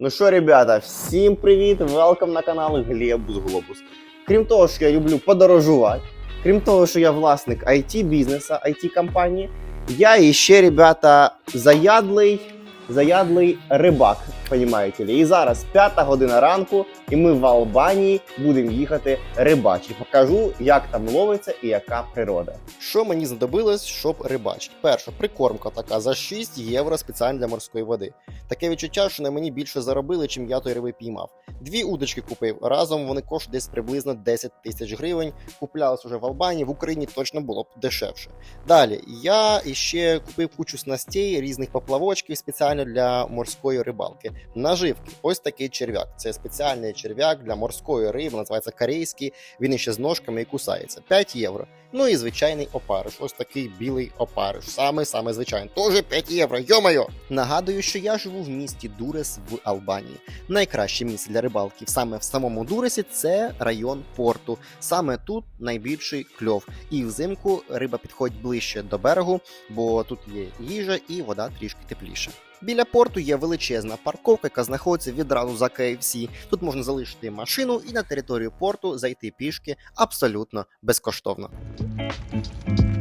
Ну що, ребята, всім привіт! Велкам на канал Глебус Глобус. Крім того, що я люблю подорожувати, крім того, що я власник it бізнесу, it компанії, я іще, ребята, заядлий, заядлий рибак, понімаєте ли. І зараз п'ята година ранку, і ми в Албанії будемо їхати рибачити. Покажу, як там ловиться і яка природа. Що мені знадобилось, щоб рибачити? Перша прикормка така за 6 євро спеціально для морської води. Таке відчуття, що на мені більше заробили, чим я той риби піймав. Дві удочки купив. Разом вони коштують десь приблизно 10 тисяч гривень. Куплялись уже в Албанії, в Україні точно було б дешевше. Далі я іще купив кучу снастей, різних поплавочків спеціально для морської рибалки. Наживки, ось такий черв'як. Це спеціальний черв'як для морської риби, називається корейський. Він іще з ножками і кусається. 5 євро. Ну і звичайний опариш. Ось такий білий опариш. Саме саме звичайний. Тоже 5 євро. Йомайо! Нагадую, що я живу в місті Дурес в Албанії. Найкраще місце для рибалки саме в самому Дуресі це район порту. Саме тут найбільший кльов. І взимку риба підходить ближче до берегу, бо тут є їжа і вода трішки тепліша. Біля порту є величезна парковка, яка знаходиться відразу за KFC. Тут можна залишити машину і на територію порту зайти пішки абсолютно безкоштовно. thank you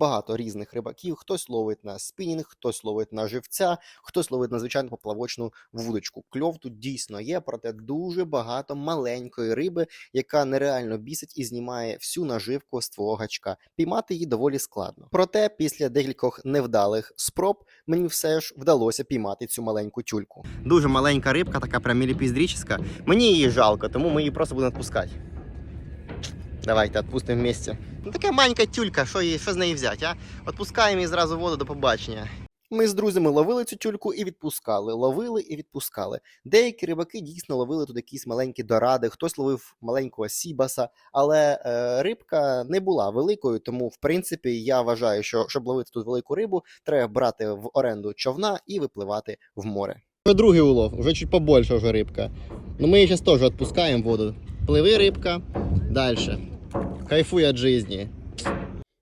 багато різних рибаків. Хтось ловить на спінінг, хтось ловить на живця, хтось ловить на звичайну поплавочну вудочку. Кльов тут дійсно є, проте дуже багато маленької риби, яка нереально бісить і знімає всю наживку з твого гачка. Піймати її доволі складно. Проте, після декількох невдалих спроб, мені все ж вдалося піймати цю маленьку тюльку. Дуже маленька рибка, така прям міліпіздрічська. Мені її жалко, тому ми її просто будемо відпускати. Давайте відпустимо вместе. Ну така маленька тюлька, що, її, що з неї взяти, а? Відпускаємо її зразу в воду до побачення. Ми з друзями ловили цю тюльку і відпускали, ловили і відпускали. Деякі рибаки дійсно ловили тут якісь маленькі доради, хтось ловив маленького сібаса, але е, рибка не була великою, тому в принципі я вважаю, що щоб ловити тут велику рибу, треба брати в оренду човна і випливати в море. Вже другий улов, вже чуть побольше вже рибка. Ну ми її зараз теж відпускаємо в воду. Пливи рибка, далі. Кайфуй від житті.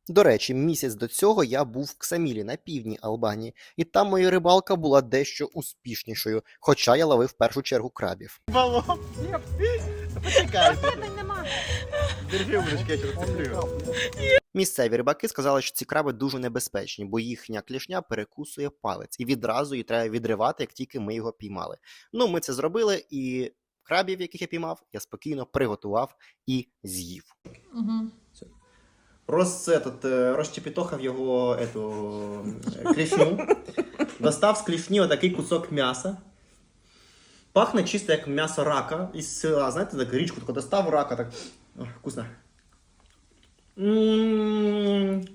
До речі, місяць до цього я був в Ксамілі на півдні Албанії, і там моя рибалка була дещо успішнішою, хоча я ловив в першу чергу крабів. Балон. Держи я Місцеві рибаки сказали, що ці краби дуже небезпечні, бо їхня клішня перекусує палець, і відразу її треба відривати, як тільки ми його піймали. Ну, ми це зробили, і крабів, яких я піймав, я спокійно приготував і з'їв. Угу. Роз, этот, е, розчепітохав його ету, е, клішню, достав з клішні отакий кусок м'яса. Пахне чисто як м'ясо рака із села. Знаєте, так річку таку достав рака, так. О, вкусно. М,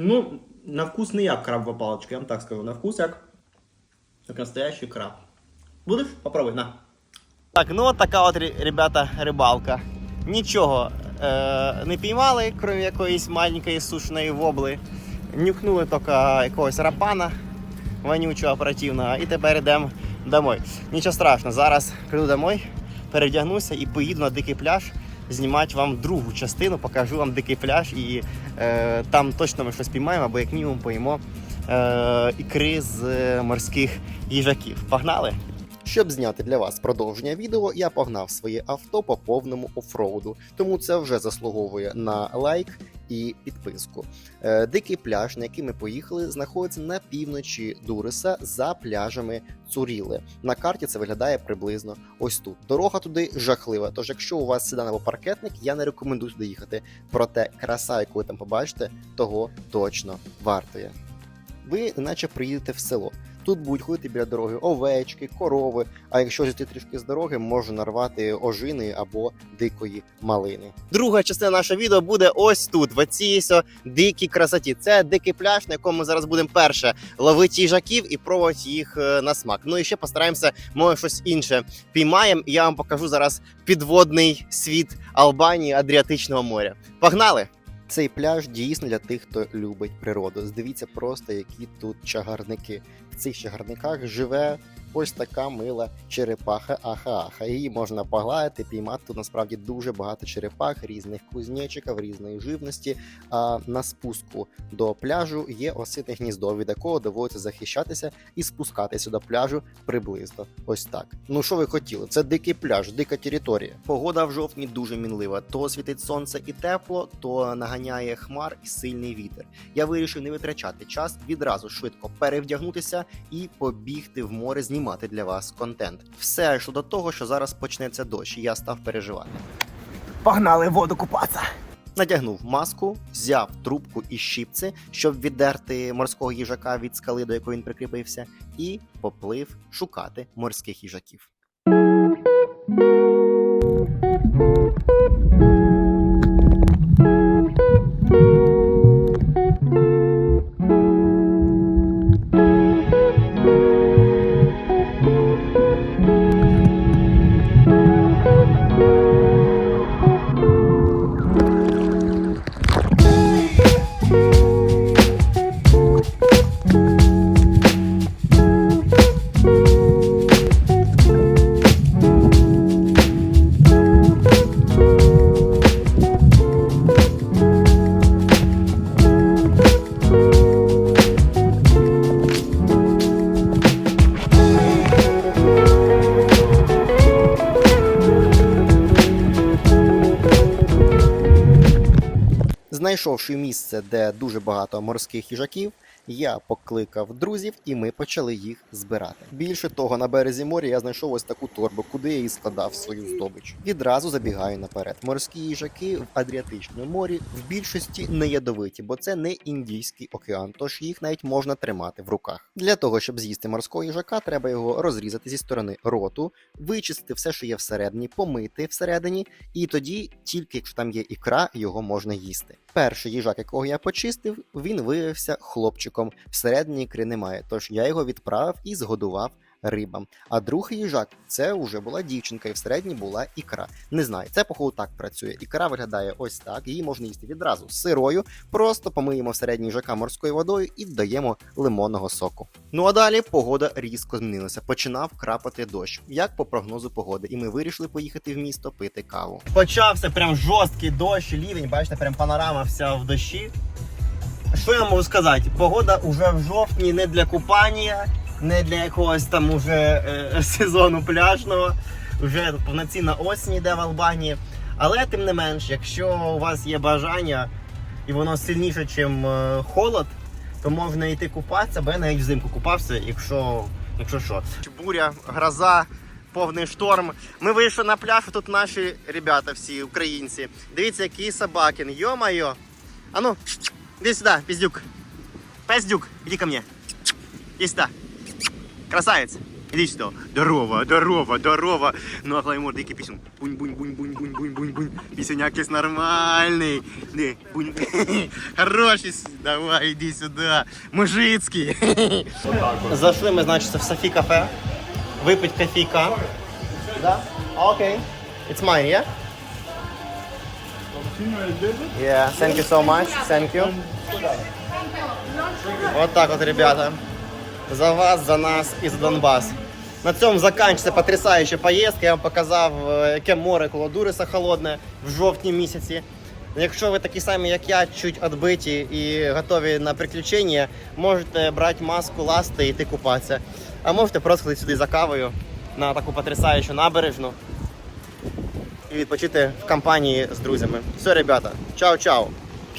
Ну, на вкус не як крабова паличка, я вам так скажу. На вкус як, як настоящий краб. Будеш? Попробуй, на. Так, ну от така от, ребята, рибалка. Нічого е, не піймали, крім якоїсь маленької сушеної вобли. Нюхнули тільки якогось рапана вонючого противного, і тепер йдемо домой. Нічого страшного, зараз прийду домой, перевдягнуся і поїду на дикий пляж. Знімати вам другу частину, покажу вам дикий пляж, і е, там точно ми щось піймаємо, або як мінімум поїмо е, ікри з е, морських їжаків. Погнали! Щоб зняти для вас продовження відео, я погнав своє авто по повному офроуду, тому це вже заслуговує на лайк і підписку. Е, Дикий пляж, на який ми поїхали, знаходиться на півночі Дуреса за пляжами Цуріли. На карті це виглядає приблизно ось тут. Дорога туди жахлива. Тож, якщо у вас седан або паркетник, я не рекомендую туди їхати. Проте краса, яку ви там побачите, того точно вартує. Ви наче приїдете в село. Тут будуть ходити біля дороги овечки, корови. А якщо зійти трішки з дороги, можна нарвати ожини або дикої малини. Друга частина нашого відео буде ось тут, в цій дикій красоті. Це дикий пляж, на якому ми зараз будемо перше ловити їжаків і пробувати їх е, на смак. Ну і ще постараємося, може, щось інше піймаємо. І я вам покажу зараз підводний світ Албанії Адріатичного моря. Погнали! Цей пляж дійсно для тих, хто любить природу. Здивіться просто, які тут чагарники. В цих чагарниках живе ось така мила черепаха аха-аха. Її можна погладити, піймати. Тут насправді дуже багато черепах, різних кузнечиків, різної живності. А на спуску до пляжу є осине гніздо, від якого доводиться захищатися і спускатися до пляжу приблизно. Ось так. Ну що ви хотіли? Це дикий пляж, дика територія. Погода в жовтні дуже мінлива. То світить сонце і тепло, то наганяє хмар і сильний вітер. Я вирішив не витрачати час, відразу швидко перевдягнутися і побігти в море знімати для вас контент. Все щодо того, що зараз почнеться дощ, і я став переживати. Погнали воду купатися. Надягнув маску, взяв трубку і щіпці, щоб віддерти морського їжака від скали, до якої він прикріпився, і поплив шукати морських їжаків. Знайшовши місце, де дуже багато морських їжаків, я покликав друзів, і ми почали їх збирати. Більше того, на березі моря я знайшов ось таку торбу, куди я і складав свою здобич. Відразу забігаю наперед. Морські їжаки в Адріатичному морі в більшості не ядовиті, бо це не Індійський океан, тож їх навіть можна тримати в руках. Для того щоб з'їсти морського їжака, треба його розрізати зі сторони роту, вичистити все, що є всередині, помити всередині, і тоді, тільки якщо там є ікра, його можна їсти. Перший їжак, якого я почистив, він виявився хлопчиком. Всередині ікри немає, тож я його відправив і згодував рибам. А другий їжак це вже була дівчинка, і всередині була ікра. Не знаю, це походу так працює. Ікра виглядає ось так. Її можна їсти відразу з сирою. Просто помиємо всередині їжака морською водою і додаємо лимонного соку. Ну а далі погода різко змінилася. Починав крапати дощ, як по прогнозу погоди, і ми вирішили поїхати в місто пити каву. Почався прям жорсткий дощ, лівень, бачите, прям панорама вся в дощі. Що я можу сказати? Погода уже в жовтні не для купання, не для якогось там уже е, сезону пляжного. Вже повноцінна осінь йде в Албанії. Але тим не менш, якщо у вас є бажання і воно сильніше, ніж е, холод, то можна йти купатися, бо я навіть взимку купався, якщо, якщо що. Буря, гроза, повний шторм. Ми вийшли на пляж, а тут наші ребята всі, українці. Дивіться, який собакін, йо-майо. А ну, іди сюди, піздюк. Пездюк, іди ко мне. Іди сюди. Красавець. Іди сюди. Здорово, здорово, здорово. Наглая морда, який пісюн. Бунь, бунь, бунь, бунь, бунь, бунь, бунь, бунь. Пісюняк якийсь нормальний. Ди, бунь. Хороший. Давай, іди сюди. Мужицький. Зайшли ми, значить, в Софі кафе. Випить кофійка. Да? Окей. It's mine, yeah? Yeah, thank you so much. Thank you. Вот так вот, ребята. За вас, за нас і за Донбас. На цьому закінчиться потрясаюча поїздка. Я вам показав, е, яке море коло Дуриса холодне в жовтні місяці. Якщо ви такі самі, як я, чуть відбиті і готові на приключення, можете брати маску, ласти і йти купатися. А можете просто сюди за кавою на таку потрясаючу набережну і відпочити в компанії з друзями. Все, ребята, чао-чао.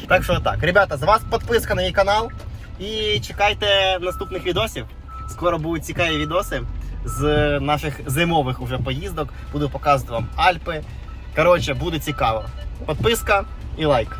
Так що так, ребята, з вас підписка на мій канал і чекайте наступних відосів. Скоро будуть цікаві відоси з наших зимових уже поїздок. Буду показувати вам Альпи. Коротше, буде цікаво. Підписка і лайк.